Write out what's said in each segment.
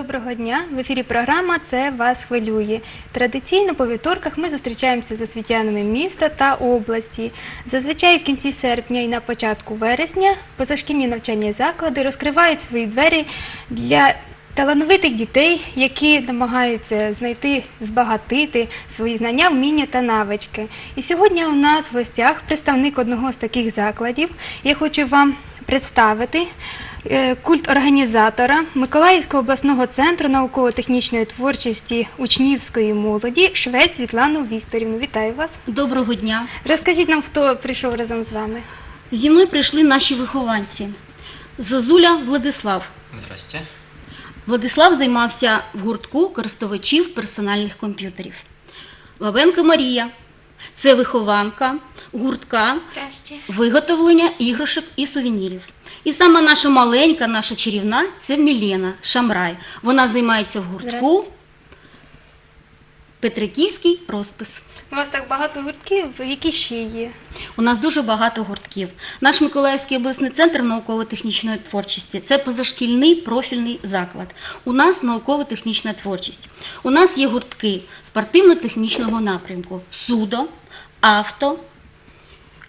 Доброго дня! В ефірі програма Це вас хвилює. Традиційно по вівторках ми зустрічаємося з освітянами міста та області. Зазвичай в кінці серпня і на початку вересня позашкільні навчальні заклади розкривають свої двері для талановитих дітей, які намагаються знайти, збагатити свої знання, вміння та навички. І сьогодні у нас в гостях представник одного з таких закладів. Я хочу вам представити культ організатора Миколаївського обласного центру науково-технічної творчості учнівської молоді Швець Світлану Вікторівну. Вітаю вас! Доброго дня. Розкажіть нам, хто прийшов разом з вами. Зі мною прийшли наші вихованці. Зозуля Владислав. Здрасте. Владислав займався в гуртку користувачів персональних комп'ютерів. Бабенко Марія це вихованка гуртка виготовлення іграшок і сувенірів. І саме наша маленька, наша чарівна це Мілена Шамрай. Вона займається в гуртку Петриківський розпис. У вас так багато гуртків, які ще є? У нас дуже багато гуртків. Наш Миколаївський обласний центр науково-технічної творчості це позашкільний профільний заклад. У нас науково-технічна творчість. У нас є гуртки спортивно-технічного напрямку: судо, авто,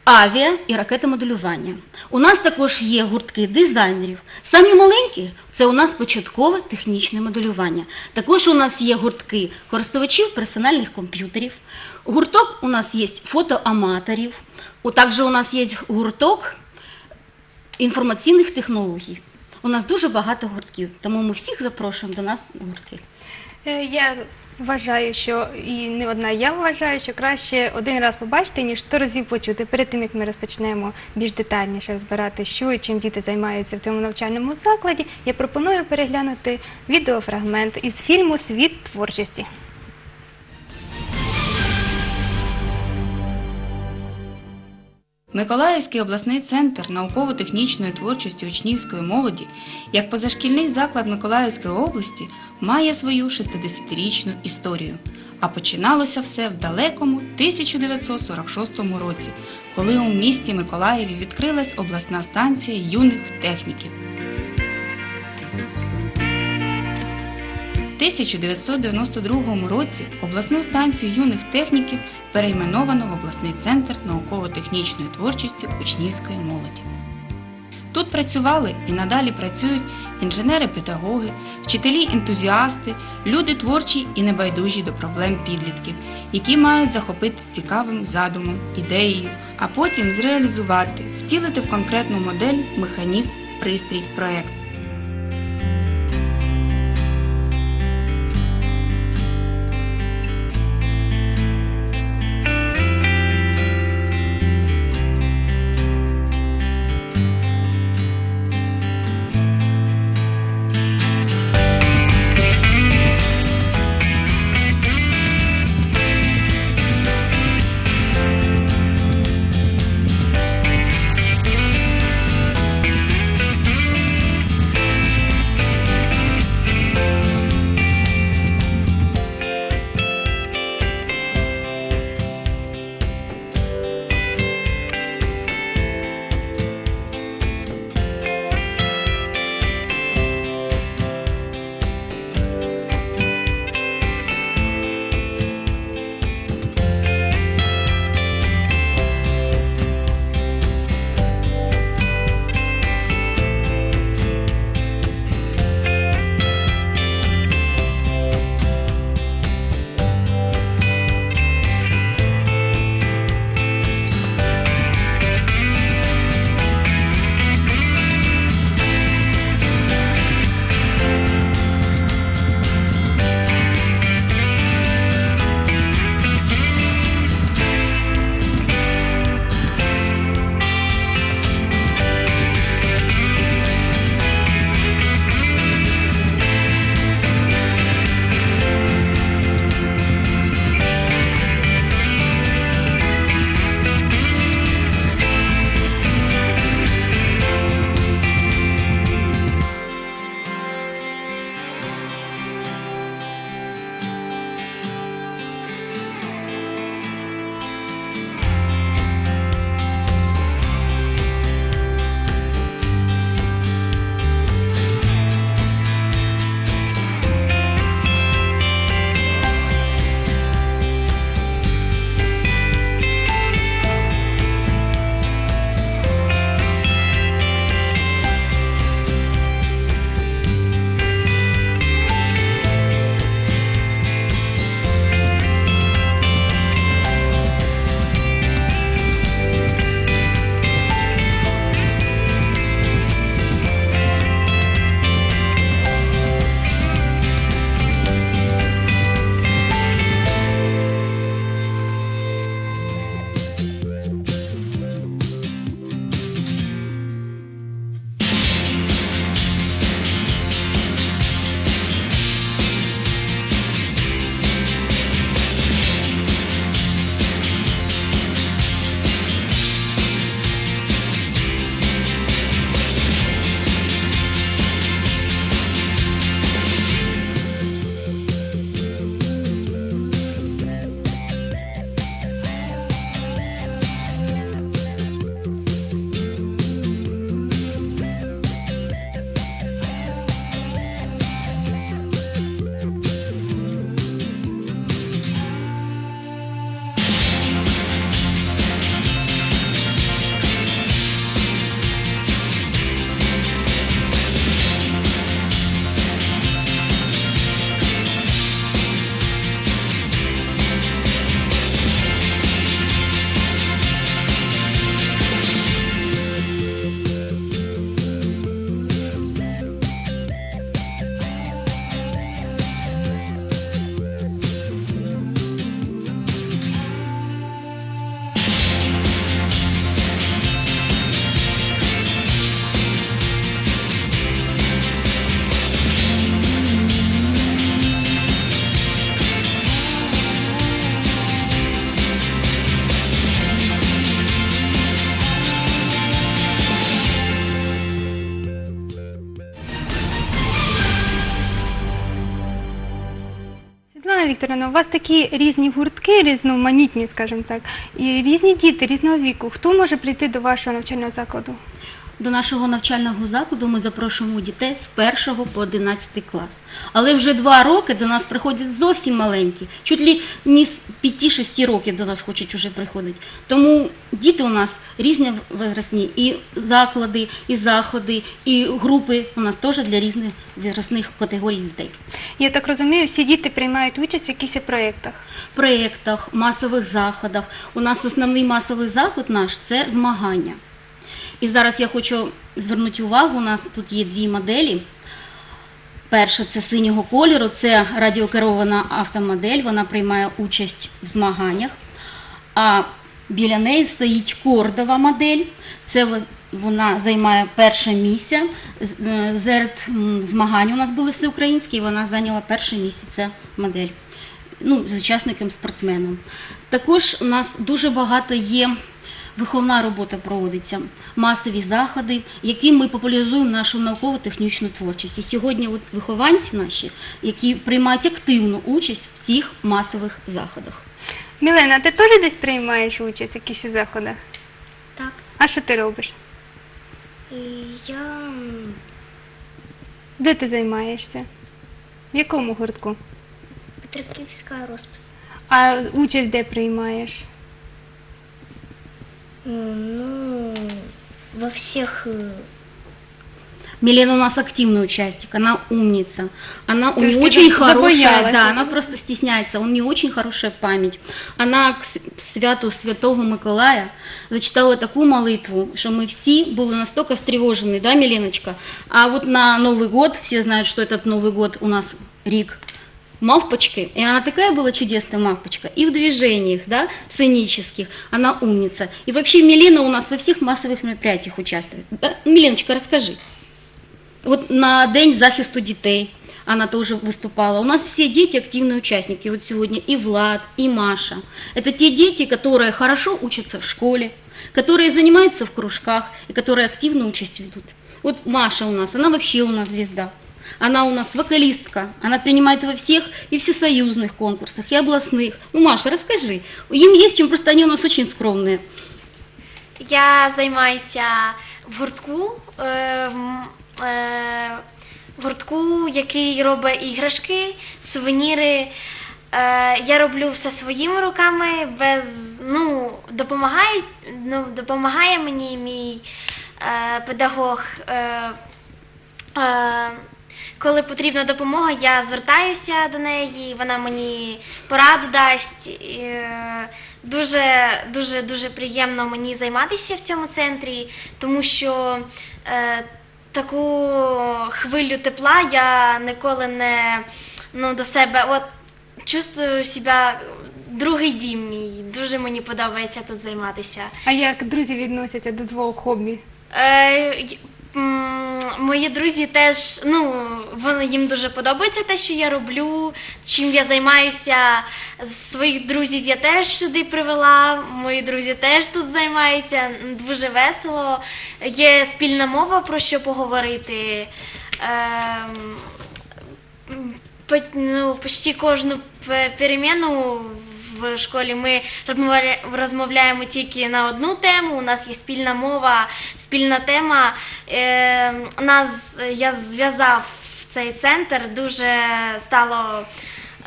авіа і ракетомоделювання. У нас також є гуртки дизайнерів. Самі маленькі це у нас початкове технічне моделювання. Також у нас є гуртки користувачів персональних комп'ютерів. Гурток у нас є фотоаматорів. Також у нас є гурток інформаційних технологій. У нас дуже багато гуртків, тому ми всіх запрошуємо до нас на гуртки. Е, Я вважаю, що і не одна я вважаю, що краще один раз побачити, ніж сто разів почути. Перед тим як ми розпочнемо більш детальніше розбирати, що і чим діти займаються в цьому навчальному закладі, я пропоную переглянути відеофрагмент із фільму Світ творчості. Миколаївський обласний центр науково-технічної творчості учнівської молоді, як позашкільний заклад Миколаївської області, має свою 60-річну історію. А починалося все в далекому 1946 році, коли у місті Миколаєві відкрилась обласна станція юних техніків. 1992 році обласну станцію юних техніків перейменовано в обласний центр науково-технічної творчості учнівської молоді. Тут працювали і надалі працюють інженери-педагоги, вчителі-ентузіасти, люди творчі і небайдужі до проблем підлітків, які мають захопити цікавим задумом, ідеєю, а потім зреалізувати, втілити в конкретну модель, механізм, пристрій, проект. Світлана Вікторовна, у вас такі різні гуртки, різноманітні, скажімо так, і різні діти різного віку. Хто може прийти до вашого навчального закладу? До нашого навчального закладу ми запрошуємо дітей з 1 по 11 клас. Але вже два роки до нас приходять зовсім маленькі, чуть ли не з 5-6 років до нас хочуть вже приходити. Тому діти у нас різні возрастні, і заклади, і заходи, і групи у нас теж для різних возрастних категорій дітей. Я так розумію, всі діти приймають участь в якихось проєктах. проєктах, масових заходах. У нас основний масовий заход наш це змагання. І зараз я хочу звернути увагу, у нас тут є дві моделі. Перша це синього кольору, це радіокерована автомодель, вона приймає участь в змаганнях. А біля неї стоїть кордова модель. Це вона займає перше місце. Е, Серед змагань у нас були всеукраїнські, і вона зайняла перше місце. Це модель ну, з учасником спортсменом. Також у нас дуже багато є виховна робота проводиться, масові заходи, які ми популяризуємо нашу науково-технічну творчість. І сьогодні от вихованці наші, які приймають активну участь в цих масових заходах. Мілена, ти теж десь приймаєш участь в якихось заходах? Так, А що ти робиш? я Де ти займаєшся? В якому гуртку? Петриківська розпис. А участь де приймаєш? М, Ну, во всех э, Милена у нас активный участник, она умница, она у нее очень хорошая, да, она просто стесняется, у нее очень хорошая память. Она к святу Святого Миколая зачитала такую молитву, что мы все были настолько встревожены, да, Миленочка? А вот на Новый год, все знают, что этот Новый год у нас Рик, мавпочкой, и она такая была чудесная мавпочка, и в движениях, да, сценических, она умница. И вообще Милена у нас во всех массовых мероприятиях участвует. Да? Миленочка, расскажи. Вот на День захисту дітей она тоже выступала. У нас все дети активные участники. Вот сегодня и Влад, и Маша. Это те дети, которые хорошо учатся в школе, которые занимаются в кружках и которые активно участь ведут. Вот Маша у нас, она вообще у нас звезда. Она у нас вокалистка, она принимает во всех и всесоюзных конкурсах, и областных. Ну, Маша, расскажи. Им есть чем, просто они у нас очень скромные. Я займаюся в гуртку, е, м, е, в гуртку, який робить іграшки, сувеніри. Е, я роблю все своїми руками, без ну, допомагають, ну, допомагає мені мій е, педагог. Е, е, коли потрібна допомога, я звертаюся до неї, вона мені пораду дасть. Е, Дуже, дуже, дуже приємно мені займатися в цьому центрі, тому що е, таку хвилю тепла я ніколи не ну, до себе от, чувствую себе другий дім мій. Дуже мені подобається тут займатися. А як друзі відносяться до твого хобі? Мої друзі теж, ну, вони їм дуже подобається те, що я роблю, чим я займаюся. Своїх друзів я теж сюди привела. Мої друзі теж тут займаються. Дуже весело. Є спільна мова про що поговорити. Ем, ну, почти кожну пе- переміну в школі ми розмовляємо тільки на одну тему. У нас є спільна мова, спільна тема. Е, нас я зв'язав цей центр. Дуже стало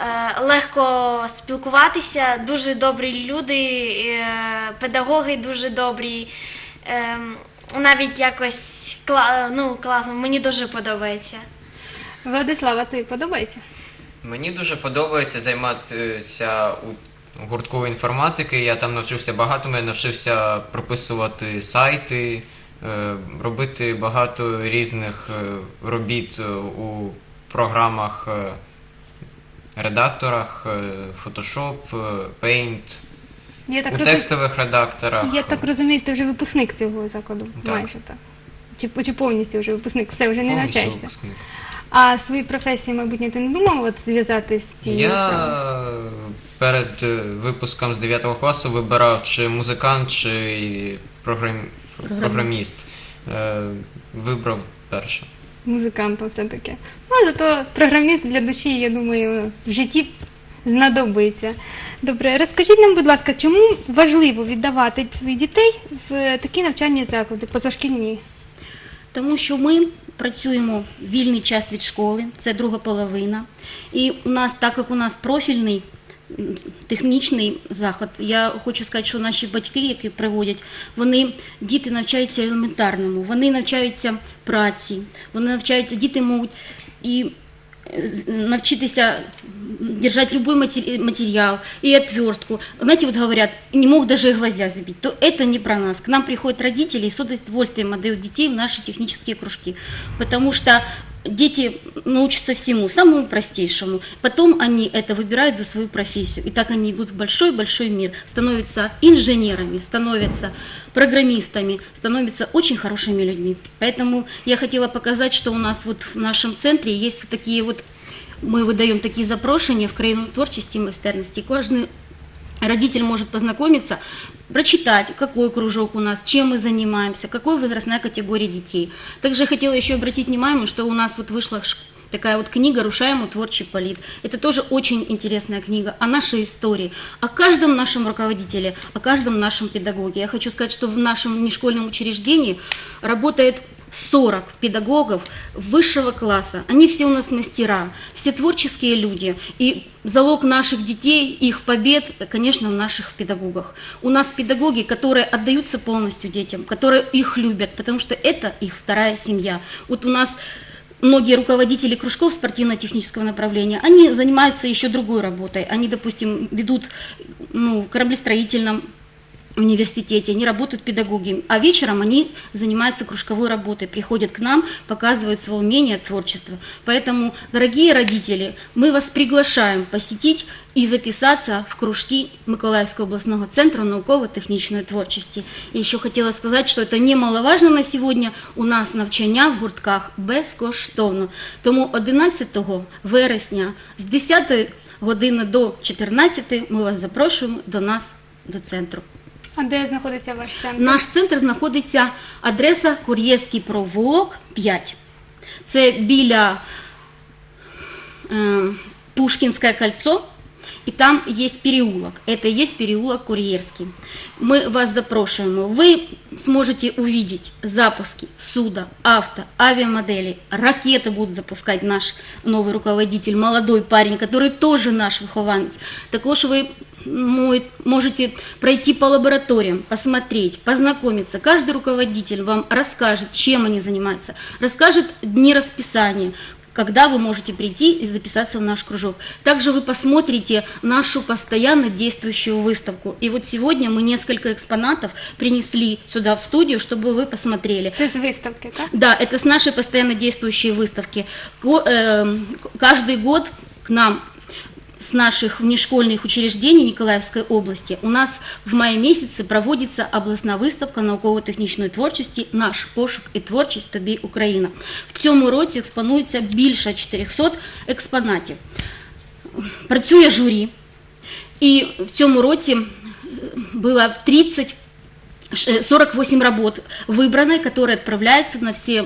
е, легко спілкуватися. Дуже добрі люди, е, педагоги дуже добрі. Е, навіть якось кла- ну, класно, мені дуже подобається. Владислава, тобі подобається? Мені дуже подобається займатися у гуртку інформатики. Я там навчився багато, я навчився прописувати сайти, е, робити багато різних е, робіт е, у програмах, редакторах, Photoshop, Paint, Я так, у розум- текстових редакторах. Я так розумію, ти вже випускник цього закладу, Так. майже так. Чи, чи повністю вже випускник, все вже не Повністю навчаєшся. випускник. А свої професії, майбутнє, ти не думав от зв'язати з цією Я справою? Перед е, випуском з 9 класу вибирав чи музикант, чи програм... програміст. Е, Вибрав перше. музикантом все-таки. Ну, зато програміст для душі, я думаю, в житті знадобиться. Добре, розкажіть нам, будь ласка, чому важливо віддавати своїх дітей в такі навчальні заклади, позашкільні? Тому що ми працюємо вільний час від школи, це друга половина. І у нас, так як у нас профільний технічний заход, я хочу сказати, що наші батьки, які приводять, вони діти навчаються елементарному, вони навчаються праці, вони навчаються, діти можуть і е, навчитися держать любой материал и отвертку. Знаете, вот говорят, не мог даже гвоздя забить. То это не про нас. К нам приходят родители и с удовольствием отдают детей в наши технические кружки. Потому что дети научатся всему, самому простейшему. Потом они это выбирают за свою профессию. И так они идут в большой-большой мир. Становятся инженерами, становятся программистами, становятся очень хорошими людьми. Поэтому я хотела показать, что у нас вот в нашем центре есть такие вот мы выдаем такие запрошения в країну творчости и майстерности. Каждый родитель может познакомиться, прочитать, какой кружок у нас, чем мы занимаемся, какой возрастная категория детей. Также хотела еще обратить внимание, что у нас вот вышла такая вот книга «Рушаемо творчий полит». Это тоже очень интересная книга о нашей истории, о каждом нашем руководителе, о каждом нашем педагоге. Я хочу сказать, что в нашем внешкольном учреждении работает 40 педагогов высшего класса. Они все у нас мастера, все творческие люди. И залог наших детей, их побед, конечно, в наших педагогах. У нас педагоги, которые отдаются полностью детям, которые их любят, потому что это их вторая семья. Вот у нас многие руководители кружков спортивно-технического направления, они занимаются еще другой работой. Они, допустим, ведут ну, кораблестроительном университете, они работают педагогами, а вечером они занимаются кружковой работой, приходят к нам, показывают свое умение, творчество. Поэтому, дорогие родители, мы вас приглашаем посетить и записаться в кружки Миколаївського обласного центру науково-технічної творчості. І ще хотіла сказати, що це немаловажно на сьогодні. У нас навчання в гуртках безкоштовно. Тому 11 вересня з 10 години до 14 ми вас запрошуємо до нас до центру. А де знаходиться ваш центр? Наш центр знаходиться адреса Кур'єрський провулок 5. Це біля е, Пушкінське кольцо. И там есть переулок. Это и есть переулок Курьерский. Мы вас запрошуем. Вы сможете увидеть запуски суда, авто, авиамоделей. Ракеты будут запускать наш новый руководитель, молодой парень, который тоже наш вихованець. Також ви мо- можете пройти по лабораториям, посмотреть, познакомиться. Каждый руководитель вам расскажет, чем они занимаются, расскажет дни расписания, когда вы можете прийти и записаться в наш кружок. Также вы посмотрите нашу постоянно действующую выставку. И вот сегодня мы несколько экспонатов принесли сюда в студию, чтобы вы посмотрели. Це з виставки, так? Да, это с нашей постоянно действующей выставки. Эм, Каждый год к нам с наших внешкольных учреждений Николаевской области у нас в мае месяце проводится обласна виставка науково-технічної творчості «Наш пошук і творчість тобі Україна». В цьому році експонується більше 400 експонатів. Працює журі, і в цьому році е, було 30 Ш- 48 работ выбраны, которые отправляются на все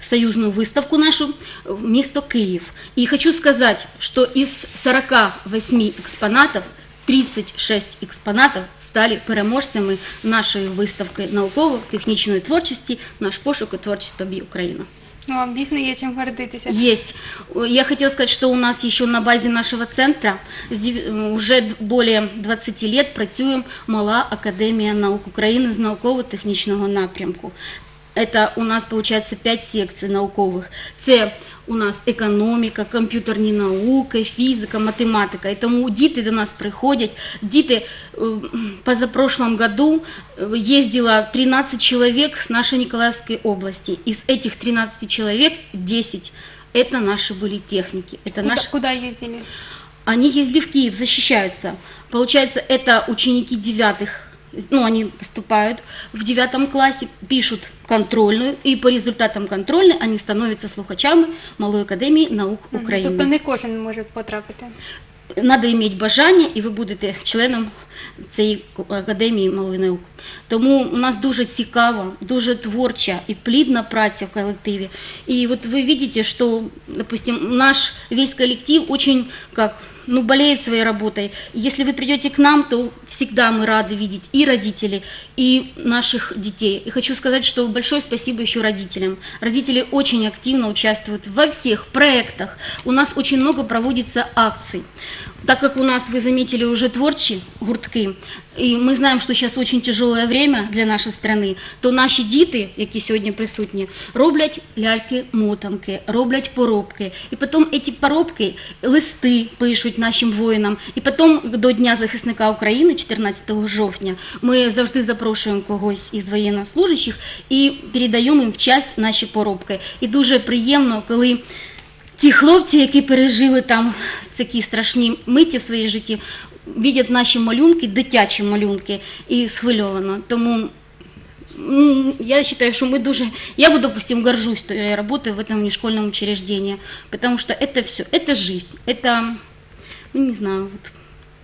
союзную выставку нашу в место Киев. И хочу сказать, что из 48 экспонатов 36 експонатів стали переможцями нашої виставки науково-технічної творчості «Наш пошук і творчість тобі Україна». Ну, вам дійсно є чим гордитися. Есть. Я хотела сказать, что у нас еще на базе нашего центра с уже более 20 лет працює Мала Академія наук України з науково-технічного напрямку. Это у нас получается 5 секцій наукових. Це у нас економіка, комп'ютерні науки, фізика, математика. І тому діти до нас приходять. Діти е, позапрошлом году э, ездило 13 человек с нашей Николаевской области. Из этих 13 человек 10 это наши были техники. Это Куда, наши... куда їздили? Они ездили в Киев, защищаются. Получается, это ученики девятых, ну, они поступают в девятом классе, пишут контрольную, и по результатам контрольной они становятся слухачами Малої академії наук України. Тобто не кожен може потрапити. Надо иметь бажання, і ви будете членом цієї академії малої науки. Тому у нас дуже цікава, дуже творча і плідна праця в коллективе. И вот вы видите, что, допустим, наш весь коллектив очень как ну, болеет своей работой. Если вы придете к нам, то всегда мы рады видеть и родителей, и наших детей. И хочу сказать, что большое спасибо еще родителям. Родители очень активно участвуют во всех проектах. У нас очень много проводится акций. Так как у нас, вы заметили, уже творчі гуртки, і ми знаємо, що зараз дуже тяжеле время для нашої страны, то наші діти, які сьогодні присутні, роблять ляльки-мотанки, роблять поробки. І потім ці поробки, листи пишуть нашим воїнам. І потім до Дня захисника України, 14 жовтня, ми завжди запрошуємо когось із воєннослужащих і передаємо їм в часть наші поробки. І дуже приємно, коли ті хлопці, які пережили там такі страшні миті в своїй житті, бачать наші малюнки, дитячі малюнки, і схвильовано. Тому м, я вважаю, що ми дуже... Я бы, допустим, горжусь что я работаю в этом нешкольном учреждении, потому что это все, это жизнь, это, ну, не знаю, вот,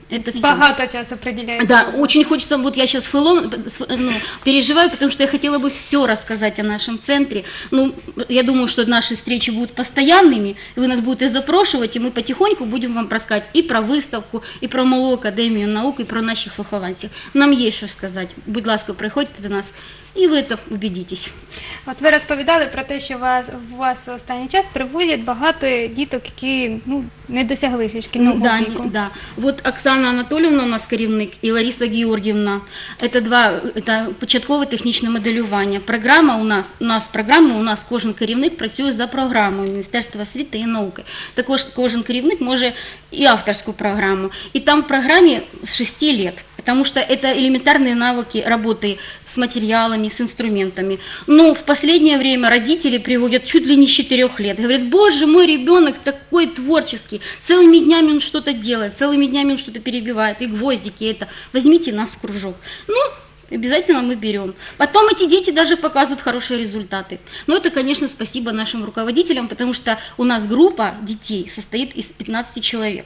это все. Багато часу приділяєте. Да, очень хочется, вот я сейчас ну, переживаю, потому что я хотела бы все рассказать о нашем центре. Ну, я думаю, что наши встречи будут постоянными, и вы нас будете запрошивать, и мы потихоньку будем вам рассказать и про выставку, и про Малу Академию наук, и про наших вихованців. Нам є що сказати. Будь ласка, приходьте до нас, і ви це убедитесь. От ви розповідали про те, що вас у вас останній час приводять багато діток, які ну не досягли шкільного Ну, да, віку. да. Вот Оксана Анатольевна у нас керівник і Лариса Георгіївна. Это два это початкове технічне моделювання. Програма у нас у нас програма, у нас кожен керівник працює за програмою Міністерства освіти і науки. Також кожен керівник може і авторську програму. І там в програмі з 6 лет. Потому что это элементарные навыки работы с материалами, с инструментами. Но в последнее время родители приводят чуть ли не с 4 лет. Говорят, боже, мой ребенок такой творческий, целыми днями он что-то делает, целыми днями он что-то перебивает, и гвоздики это. Возьмите нас в кружок. Ну, Обязательно мы берем. Потом эти дети даже показывают хорошие результаты. Но это, конечно, спасибо нашим руководителям, потому что у нас группа детей состоит из 15 человек.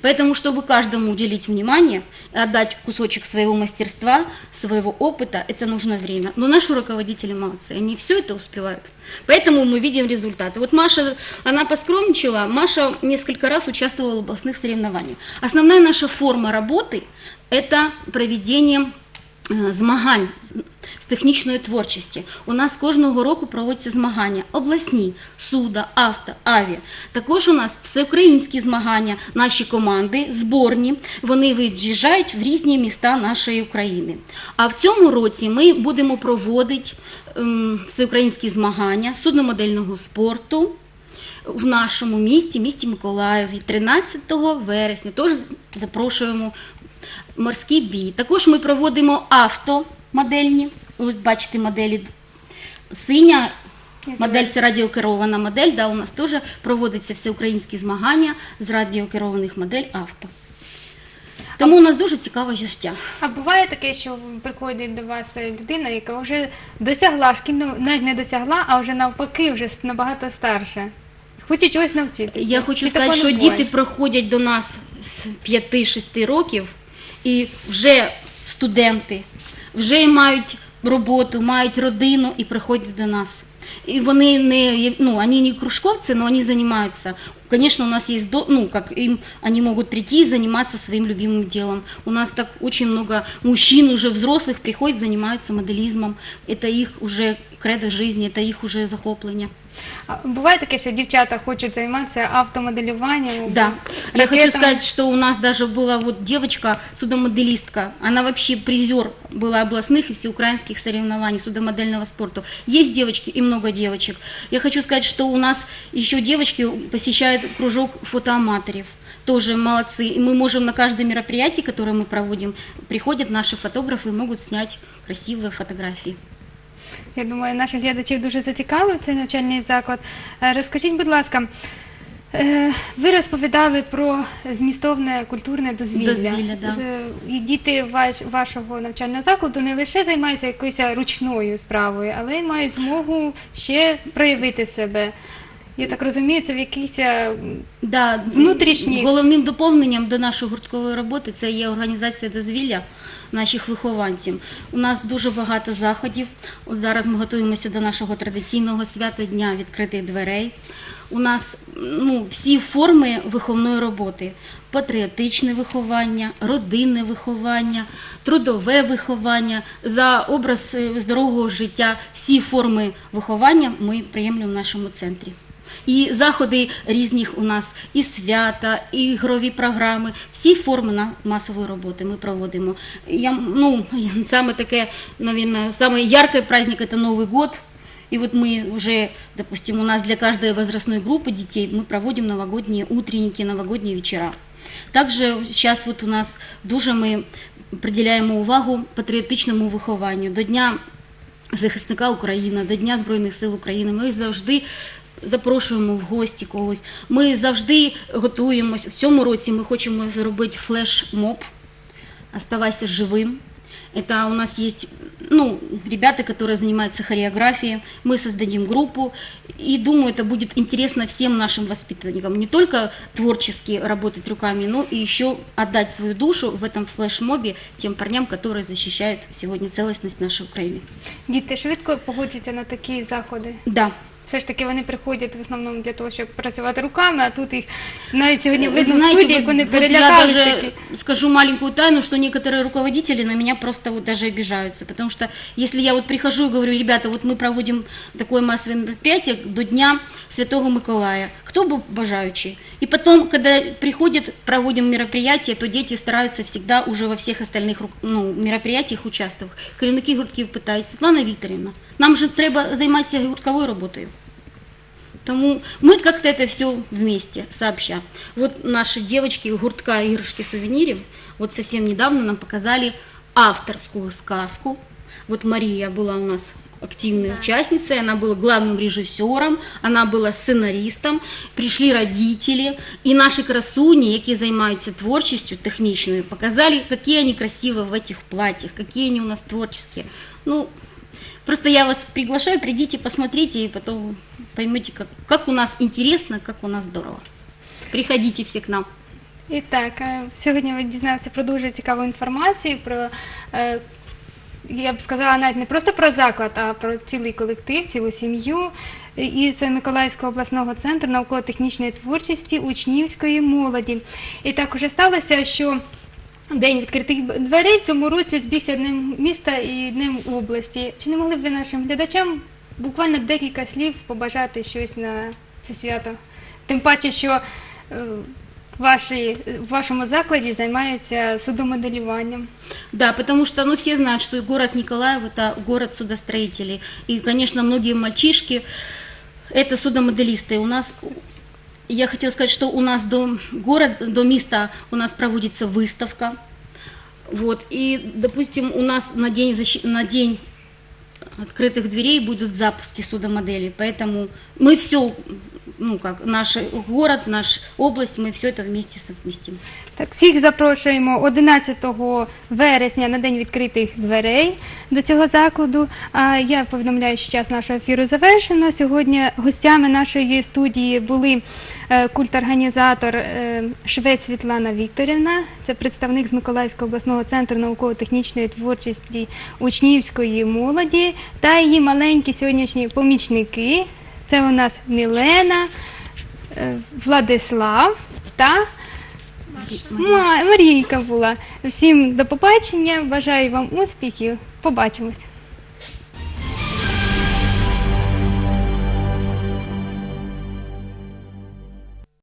Поэтому, чтобы каждому уделить внимание, отдать кусочек своего мастерства, своего опыта, это нужно время. Но наши руководители молодцы, они все это успевают. Поэтому мы видим результаты. Вот Маша, она поскромничала, Маша несколько раз участвовала в областных соревнованиях. Основная наша форма работы – это проведение змагань з- з технічної творчості. У нас кожного року проводяться змагання обласні, суда, авто, авіа. Також у нас всеукраїнські змагання, наші команди, зборні, вони виїжджають в різні міста нашої України. А в цьому році ми будемо проводити ем, всеукраїнські змагання судномодельного спорту в нашому місті, місті Миколаєві, 13 вересня. Тож запрошуємо морський бій. Також ми проводимо автомодельні. Ви бачите моделі синя. Модель це радіокерована модель. Да, у нас теж проводяться всеукраїнські змагання з радіокерованих модель авто. Тому у нас дуже цікаве життя. А буває таке, що приходить до вас людина, яка вже досягла шкільну, навіть не досягла, а вже навпаки, вже набагато старша. Хоче чогось навчитися. Я хочу Чи сказати, що буває? діти приходять до нас з 5-6 років і вже студенти, вже мають роботу, мають родину і приходять до нас. И вони не, є- ну, они не кружковцы, но они занимаются. Конечно, у нас есть, до- ну, как им, они могут прийти и заниматься своим любимым делом. У нас так очень много мужчин уже взрослых приходят, занимаются моделизмом. Это их уже кредо жизни, это их уже захоплення. А Буває таке, що дівчата хочуть займатися автомоделюванням. Да. Я хочу сказать, что у нас даже была вот девочка, судомоделистка. Она вообще призер была областных и всеукраинских соревнований судомодельного спорта. Есть девочки и много девочек. Я хочу сказать, что у нас еще девочки посещают кружок фотоаматоров. Тоже молодцы. И мы можем на каждое мероприятие, которое мы проводим, приходят наши фотографы и могут снять красивые фотографии. Я думаю, наших глядачів дуже зацікавив цей навчальний заклад. Е, Розкажіть, будь ласка, е, ви розповідали про змістовне культурне дозвілля. Дозвілля, да. І діти ваш, вашого навчального закладу не лише займаються якоюсь ручною справою, але й мають змогу ще проявити себе. Я так розумію, це в якийсь е, Да, Внутрішні. головним доповненням до нашої гурткової роботи це є організація дозвілля наших вихованців. У нас дуже багато заходів. От зараз ми готуємося до нашого традиційного свята Дня відкритих дверей. У нас ну, всі форми виховної роботи: патріотичне виховання, родинне виховання, трудове виховання, за образ е, здорового життя. Всі форми виховання ми приємлемо в нашому центрі І заходи різних у нас і свята, і ігрові програми, всі форми на масової роботи ми проводимо. Я, ну, саме таке, наверное, самый яркий праздник это Новый год. И вот мы уже, допустим, у нас для каждой возрастной группы детей мы проводим новогодние утренники, новогодние вечера. Также сейчас вот у нас дуже ми приділяємо увагу патріотичному вихованню. До Дня захисника України, до Дня Збройних сил України. Ми завжди запрошуємо в гості когось. Ми завжди готуємося. В цьому році ми хочемо зробити флеш-моб «Оставайся живым». Это у нас есть ну, ребята, которые занимаются хореографией. Мы создадим группу. И думаю, это будет интересно всем нашим воспитанникам. Не только творчески работать руками, но и еще отдать свою душу в этом флешмобе тем парням, которые защищают сегодня целостность нашей Украины. діти швидко погодяться на такі заходи. Да, Все ж таки вони приходять в основному для того, щоб працювати руками, а тут їх навіть сьогодні Вы видно в знаете, студії, вот- як вони вот я перелякались даже такі. скажу маленькую тайну, что некоторые руководители на меня просто вот даже обижаются, потому что если я вот прихожу и говорю, ребята, вот мы проводим такое массовое мероприятие до Дня Святого Миколая, кто бы бажающий? И потом, когда приходят, проводим мероприятие, то дети стараются всегда уже во всех остальных ру- ну, мероприятиях участвовать. Керівники гуртків питають, Світлана Вікторівна, нам же треба займатися гуртковою роботою. Тому мы как-то это все вместе, сообща. Вот наши девочки гуртка игрушки сувениров вот совсем недавно нам показали авторскую сказку. Вот Мария была у нас активной участницей, она была главным режиссером, она была сценаристом, пришли родители, и наши красуні, які займаються творчістю технічною, показали, какие они красивые в этих платьях, какие они у нас творческие. Ну, Просто я вас приглашаю, придите, посмотрите, и потом поймете, как, как у нас интересно, как у нас здорово. Приходите все к нам. І так, е, сьогодні ви дізналися про дуже цікаву інформацію, про, е, я б сказала, навіть не просто про заклад, а про цілий колектив, цілу сім'ю із Миколаївського обласного центру науково-технічної творчості учнівської молоді. І так уже сталося, що День відкритих дверей в цьому році збігся днем міста і днем області. Чи не могли б ви нашим глядачам буквально декілька слів побажати щось на це свято? Тим паче, що ваші, в вашому закладі займаються судомоделюванням. Да, потому что ну, все знают, что город Николаев – это город судостроителей. И, конечно, многие мальчишки – это судомоделисты. У нас, я хотела сказать, что у нас до, город, до места у нас проводится выставка. Вот, и, допустим, у нас на день, защи- на день открытых дверей будут запуски судомоделей. Поэтому мы все, ну как, наш город, наш область, мы все это вместе совместим. Так, всіх запрошуємо 11 вересня на день відкритих дверей до цього закладу. А я повідомляю, що час нашого ефіру завершено. Сьогодні гостями нашої студії були е, культорганізатор е, Швець Світлана Вікторівна, це представник з Миколаївського обласного центру науково-технічної творчості учнівської молоді та її маленькі сьогоднішні помічники. Це у нас Мілена, е, Владислав та Марійка була. Всім до побачення. Бажаю вам успіхів. Побачимось.